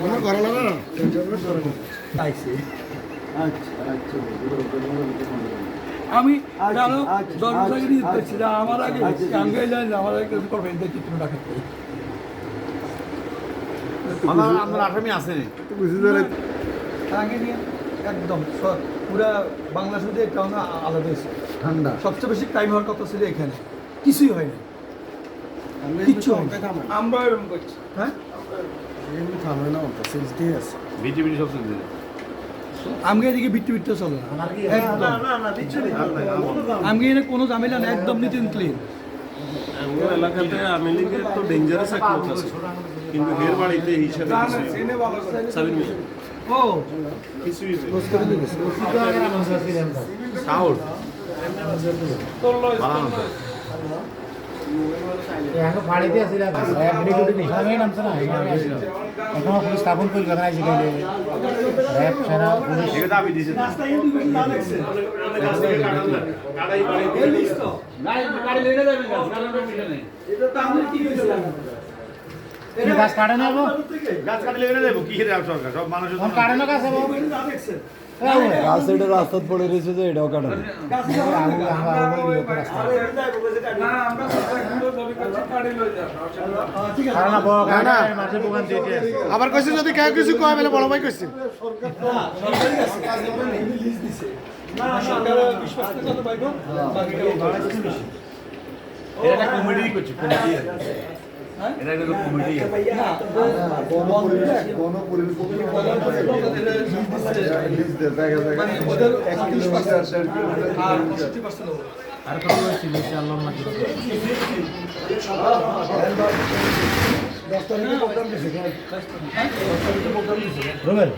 কোনো না? আচ্ছা আচ্ছা আমি আচ্ছা, জানো আচ্ছা, আচ্ছা, দেখছি আমার আগে জানি আমার আগে কিছু করবেন যে চিত্র রাখাতে আপনার আসামি আসেনি। বুঝতে ধরে আগে একদম পুরা এটা আলাদা ঠান্ডা। সবচেয়ে বেশি টাইম হওয়ার কথা ছিল এখানে। কিছুই হয়নি। কিচ্ছু হয়নি। আমরা এরকম করছি। হ্যাঁ? থামে না ওটা সেন্সিটিভ আছে বিটি বিটি সব শুনতে আমাকে এদিকে বিট্টু বিট্টু চলে না একদম না না আমাকে এখানে কোনো ঝামেলা নেই একদম নিট ক্লিন আমার এলাকাতে আওয়ামী লীগের তো ডেঞ্জারাস এক লোক আছে কিন্তু এর বাড়িতে হিসাবে সাবির মিয়া ও কিছুই। সাউল তোর লয় বানানো তো। এখন ফাড়িতে আছিল ইসলামে নামছে না? এখন পুলিশ স্থাপন করি কথা নাই শিখাইলে র্যাব সেনা পুলিশ এগুলো দাবি দিছে তো। কি গাছ কাটে নেব গাছ কাটলে এনে দেবো কি হেরে সরকার? সব মানুষের তখন কাটে না গাছ গাছ এটা রাস্তাত পড়ে রয়েছে যে এটাও কাটা আবার কইছে যদি কেউ কিছু কয় বলে বড় ভাই কইছে। এটা কমেডি করছে কমিটি এটা একটা কমিটি। মানে আর কত ছিল আল্লাহ মাটি রবেল।